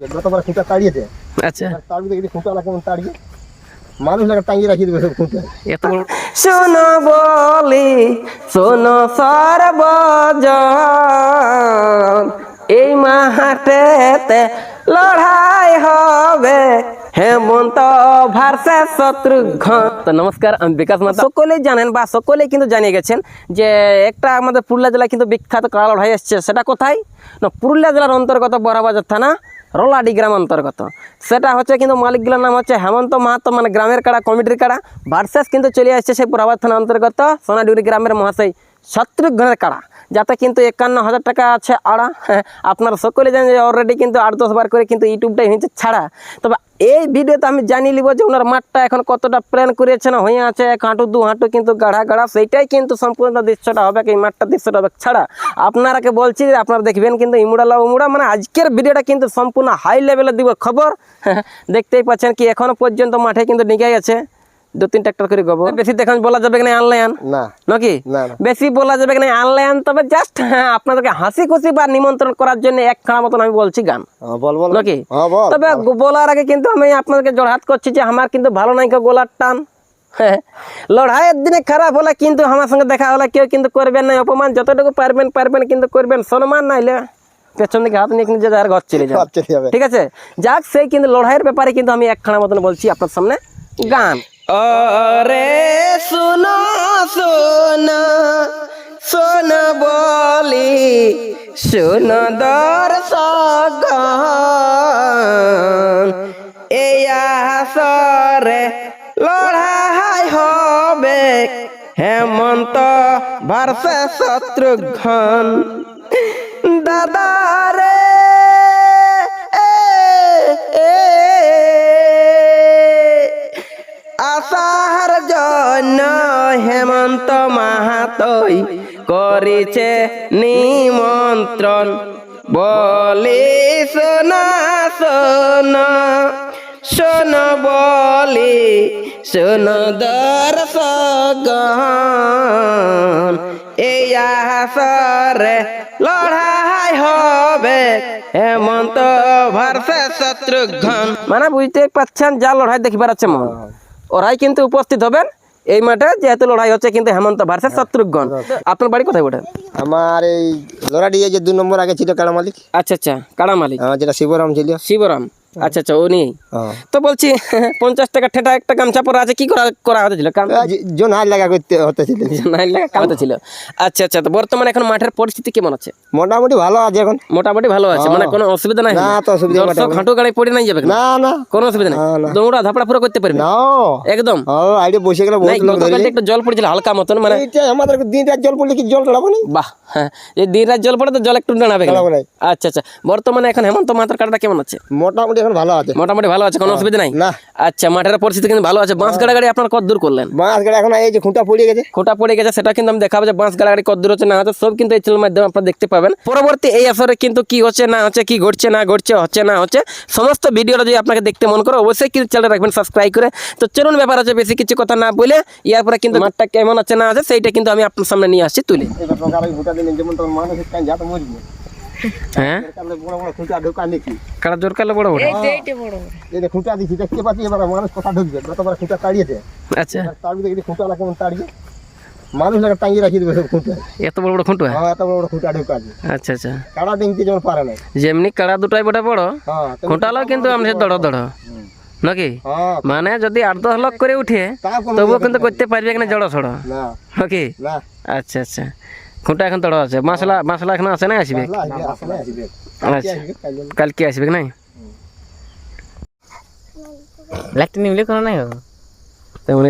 খুঁটা আচ্ছা। তাড়িয়ে দেখি খুঁটা কেমন তাড়িয়ে মানুষ লাগে টাঙিয়ে রাখিয়ে দেবে খুঁটা। এত বড় শোনো বলি শোনো সর্বজন এই মাঠেতে লড়াই হবে। হেমন্ত ভার্সে শত্রুঘ্ন তো নমস্কার আমি বিকাশ মাতা। সকলেই জানেন বা সকলেই কিন্তু জানিয়ে গেছেন যে একটা আমাদের পুরুলিয়া জেলায় কিন্তু বিখ্যাত কাড়া লড়াই এসছে। সেটা কোথায়? না পুরুলিয়া জেলার অন্তর্গত বড়বাজার থানা। রোলাডি গ্রাম অন্তর্গত সেটা হচ্ছে কিন্তু মালিকগুলোর নাম হচ্ছে হেমন্ত মাহাতো মানে গ্রামের কাড়া, কমিটির কাড়া। ভার্সেস কিন্তু চলে আসছে সেই পুরাবাদ থানা অন্তর্গত, সোনাডুরি গ্রামের মহাশয় শত্রুঘ্নের কাড়া। যাতে কিন্তু একান্ন হাজার টাকা আছে আড়া। আপনারা সকলে জানেন যে অলরেডি কিন্তু আট দশ বার করে কিন্তু ইউটিউবটাই হয়েছে ছাড়া। তবে এই ভিডিওতে আমি জানি নিব যে ওনার মাঠটা এখন কতটা প্ল্যান করেছে না হয়ে আছে, এক হাঁটু, দু হাঁটু কিন্তু গাঢ়া গাঢ়া, সেইটাই কিন্তু সম্পূর্ণ দৃশ্যটা হবে এই মাঠটা দৃশ্যটা হবে ছাড়া। আপনারাকে বলছি যে আপনারা দেখবেন কিন্তু ইমুড়ালা উমুড়া মানে আজকের ভিডিওটা কিন্তু সম্পূর্ণ হাই লেভেলে দিব খবর। দেখতেই পাচ্ছেন কি এখনও পর্যন্ত মাঠে কিন্তু নিগে আছে। দু তিন ট্রাক্টর করে গোবর। বেশি দেখান বলা যাবে কিনা আনলাইন না। নাকি? বেশি বলা যাবে কিনা তবে জাস্ট হ্যাঁ আপনাদেরকে হাসি খুশি বা নিমন্ত্রণ করার জন্য এক খানা মতন আমি বলছি গান। হ্যাঁ, নাকি? হ্যাঁ তবে বলার আগে কিন্তু আমি আপনাদেরকে জড়হাত করছি যে আমার কিন্তু ভালো নাই গোলার টান। লড়াইয়ের দিনে খারাপ হলে কিন্তু আমার সঙ্গে দেখা হলে কেউ কিন্তু করবেন না অপমান যতটুকু পারবেন পারবেন কিন্তু করবেন সম্মান নাইলে পেছন দিকে হাত নিয়ে কিন্তু যার ঘর চলে যাবে। চলে যাবে। ঠিক আছে? যাক সেই কিন্তু লড়াইয়ের ব্যাপারে কিন্তু আমি একখানা মতন বলছি আপনার সামনে গান। অরে শুনো, শোনো শোনো বলি, শোনো দর্শক এই আসরে লড়াই হবে হেমন্ত ভার্সে শত্রুঘ্ন। দাদা হেমন্ত মাহাতই করিছে নিমন্ত্রণ। বলি, শোনা, শোন শোন, বলি, শোন দর্শকগণ, এই আসরে লড়াই হবে হেমন্ত ভার্সে শত্রুঘ্ন। মানে বুঝতে পারছেন যা লড়াই দেখিবার আছে মন। ওরাই কিন্তু উপস্থিত হবেন। এই মাঠে যেহেতু লড়াই হচ্ছে কিন্তু হেমন্ত ভার্সেস শত্রুঘ্ন। আপনার বাড়ি কোথায় ওটা আমার এই লড়াটি যে দু নম্বর আগে ছিল কাড়া মালিক আচ্ছা আচ্ছা। কাড়া মালিক যেটা শিবরাম ছিল। শিবরাম। আচ্ছা আচ্ছা উনি। হ্যাঁ। তো বলছি পঞ্চাশ টাকা ঠেটা একটা গামছা পরা আছে কি করা করা হতেছিল যে- লাগা করতে হতেছিল লাখ কামাতে ছিল। আচ্ছা আচ্ছা তো বর্তমানে এখন মাঠের পরিস্থিতি কেমন আছে? মোটামুটি ভালো আছে এখন। মোটামুটি ভালো আছে মানে কোনো অসুবিধা নাই? না তো অসুবিধা দর্শক হাঁটু গাড়ি পড়ে নাই যাবে না না। কোনো অসুবিধা নেই। দৌড়া ধাপড়া পুরো করতে পারবে? না। একদম? ও আইডি বসে গেলে বহুত লোক ধরে। একটু জল পড়ছিল হালকা মতন মানে এইটা আমাদের দিন রাত জল পড়লে কি জল চড়াবো না বাহ হ্যাঁ। এই দিন রাত জল পড়ে তো জল একটু কেন? আচ্ছা আচ্ছা। বর্তমানে এখন হেমন্ত মাতার কাটাটা কেমন আছে? মোটামুটি এখন ভালো আছে। মোটামুটি ভালো আছে কোনো অসুবিধা নাই? না। আচ্ছা মাঠের পরিস্থিতি কিন্তু ভালো আছে। বাঁশ গাড়া গাড়ি আপনার কত দূর করলেন? বাঁশ গাড়ি এখন এই যে খুঁটা পড়ে গেছে। খোটা পড়ে গেছে সেটা কিন্তু আমি দেখাবো যে বাঁশ গাড়াগাড়ি কত দূর হচ্ছে না হচ্ছে সব কিন্তু এই চ্যানেলের মাধ্যমে আপনারা দেখতে পাবেন। পরবর্তী এই আসরে কিন্তু কি হচ্ছে না হচ্ছে কি ঘটছে না ঘটছে হচ্ছে না হচ্ছে সমস্ত ভিডিওটা যদি আপনাকে দেখতে মন করে অবশ্যই কিন্তু চ্যানেল রাখবেন সাবস্ক্রাইব করে। তো চলুন ব্যাপার আছে বেশি কিছু কথা না বলে ইয়ার পরে কিন্তু মাঠটা কেমন আছে না আছে সেইটা কিন্তু আমি আপনার সামনে নিয়ে আসছি তুলে। যেমন তোর মানুষের কান যাতে মরবে হ্যাঁ? তাহলে বড় বড় খুঁটা ঢোকা নাকি কারা জোর কালে বড় বড়? এই যে খুঁটা দিচ্ছি দেখতে পাচ্ছি এবার মানুষ কথা ঢুকবে? যতবার খুঁটা তাড়িয়েছে। আচ্ছা। তাড়িয়ে দেখি খুঁটা কেমন তাড়িয়ে মানুষ লাগে টাঙিয়ে রাখিয়ে দেবে সব খুঁটা। এত বড় বড় খুঁটো হ্যাঁ? হ্যাঁ এত বড় বড় খুঁটা ঢোকা আছে। আচ্ছা আচ্ছা। কাড়া ডিংতে যেমন পারে না। যেমনি কাড়া দুটাই বড় বড় হ্যাঁ তেমন- খুঁটালো কিন্তু আমি দড় দড়। নাকি? হ্যাঁ। মানে যদি আট দশ লক্ষ করে উঠে তবুও কিন্তু করতে পারবে কিনা জড়ো সড়ো? না। নাকি? আচ্ছা আচ্ছা। খুঁটা এখন তড়া আছে? মশলা মশলা এখন আছে না আসবে? আচ্ছা। কালকে আসবে নাই? লাইটটা নিমলে কোনো নাই তেমনি